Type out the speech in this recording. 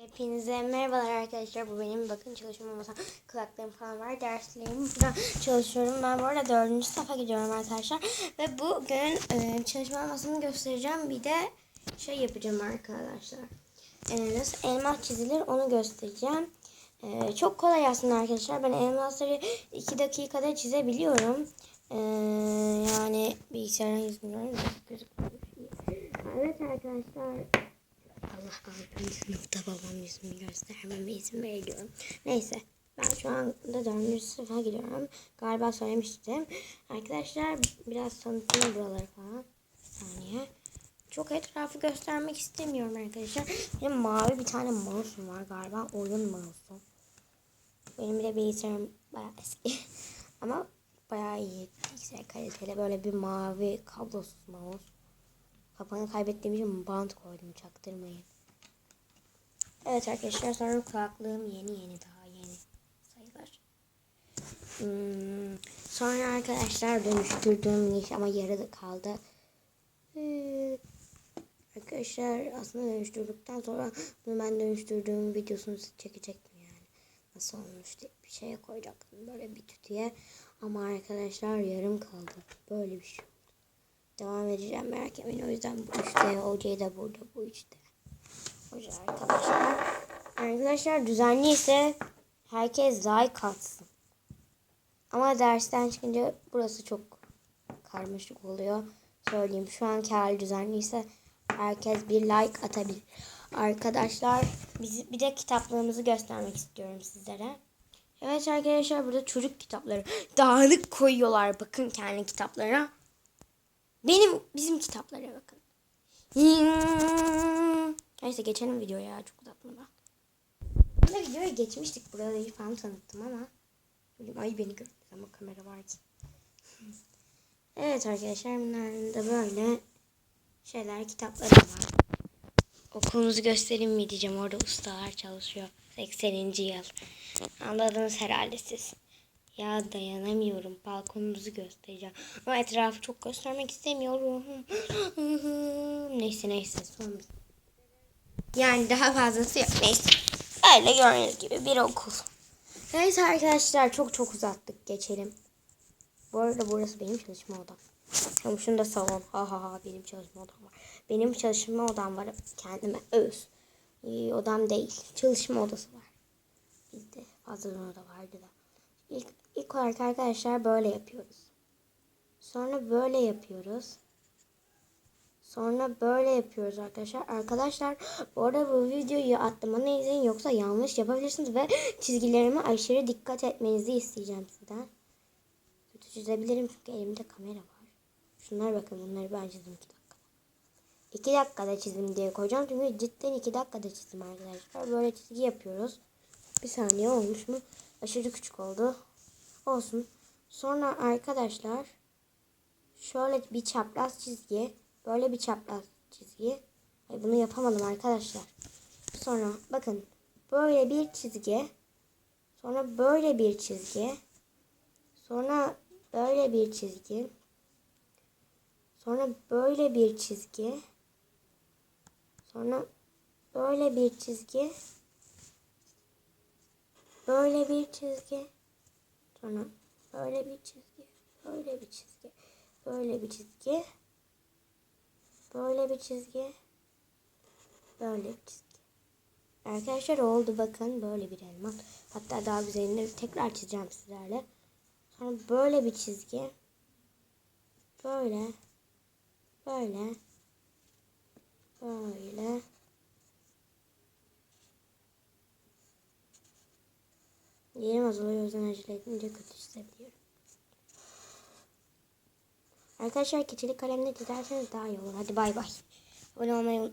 Hepinize merhabalar arkadaşlar. Bu benim bakın çalışma masam. Kulaklığım falan var. Derslerim burada çalışıyorum. Ben bu arada dördüncü sınıfa gidiyorum arkadaşlar. Ve bugün e, çalışma masamı göstereceğim. Bir de şey yapacağım arkadaşlar. E, nasıl elmas çizilir onu göstereceğim. E, çok kolay aslında arkadaşlar. Ben elmasları 2 dakikada çizebiliyorum. E, yani bilgisayardan yüzümden gözükmüyor. Evet arkadaşlar. Allah abim sınıfta babam yüzümü göstermeme izin veriyorum. Neyse ben şu anda dördüncü sınıfa gidiyorum. Galiba söylemiştim. Arkadaşlar biraz tanıtayım buraları falan. Saniye. Çok etrafı göstermek istemiyorum arkadaşlar. Benim mavi bir tane mouse'um var galiba. Oyun mouse'um. Benim bir de bilgisayarım bayağı eski. Ama bayağı iyi. Bilgisayar kaliteli. Böyle bir mavi kablosuz mouse. Kapağını kaybettiğim için bant koydum çaktırmayın. Evet arkadaşlar sonra kulaklığım yeni yeni daha yeni sayılır. Hmm, sonra arkadaşlar dönüştürdüğüm iş ama yarıda kaldı. Ee, arkadaşlar aslında dönüştürdükten sonra bunu ben dönüştürdüğüm videosunu çekecektim yani. Nasıl olmuş diye bir şeye koyacaktım böyle bir tütüye. Ama arkadaşlar yarım kaldı. Böyle bir şey devam edeceğim merak etmeyin. O yüzden bu işte hocayı da burada bu işte. Hoca arkadaşlar. Arkadaşlar düzenli ise herkes like atsın. Ama dersten çıkınca burası çok karmaşık oluyor. Söyleyeyim şu anki hali düzenli ise herkes bir like atabilir. Arkadaşlar biz bir de kitaplığımızı göstermek istiyorum sizlere. Evet arkadaşlar burada çocuk kitapları dağınık koyuyorlar bakın kendi kitaplarına. Benim bizim kitaplara bakın. Neyse geçelim videoya çok ben. Burada videoya geçmiştik. Buraları falan tanıttım ama. Bugün ay beni gördü ama kamera var ki. evet arkadaşlar bunların da böyle şeyler kitapları var. Okulumuzu göstereyim mi diyeceğim. Orada ustalar çalışıyor. 80. yıl. Anladınız herhalde siz. Ya dayanamıyorum. Balkonumuzu göstereceğim. Ama etrafı çok göstermek istemiyorum. neyse neyse. Son bir... Yani daha fazlası yok. Neyse. Öyle gördüğünüz gibi bir okul. Neyse arkadaşlar çok çok uzattık. Geçelim. Bu arada burası benim çalışma odam. Ama şunda salon. Ha ha ha benim çalışma odam var. Benim çalışma odam var. Kendime öz. Ee, odam değil. Çalışma odası var. Bizde fazladan oda vardı da. İlk, ilk olarak arkadaşlar böyle yapıyoruz. Sonra böyle yapıyoruz. Sonra böyle yapıyoruz arkadaşlar. Arkadaşlar bu arada bu videoyu atlamanı izleyin yoksa yanlış yapabilirsiniz ve çizgilerime aşırı dikkat etmenizi isteyeceğim sizden. Kötü çizebilirim çünkü elimde kamera var. Şunlar bakın bunları ben çizdim 2 dakikada. 2 dakikada çizdim diye koyacağım çünkü cidden 2 dakikada çizdim arkadaşlar. Böyle çizgi yapıyoruz. Bir saniye olmuş mu? Aşırı küçük oldu. Olsun. Sonra arkadaşlar şöyle bir çapraz çizgi, böyle bir çapraz çizgi. Ay bunu yapamadım arkadaşlar. Sonra bakın böyle bir çizgi. Sonra böyle bir çizgi. Sonra böyle bir çizgi. Sonra böyle bir çizgi. Sonra böyle bir çizgi. Böyle bir çizgi. Sonra böyle bir çizgi. Böyle bir çizgi. Böyle bir çizgi. Böyle bir çizgi. Böyle bir çizgi. Arkadaşlar oldu bakın böyle bir elma. Hatta daha güzelini tekrar çizeceğim sizlerle. Sonra böyle bir çizgi. Böyle. Böyle. Böyle. Yerim azalıyor o yüzden acele edince kötü çizebiliyorum. Arkadaşlar keçeli kalemle çizerseniz daha iyi olur. Hadi bay bay. Abone olmayı unutmayın.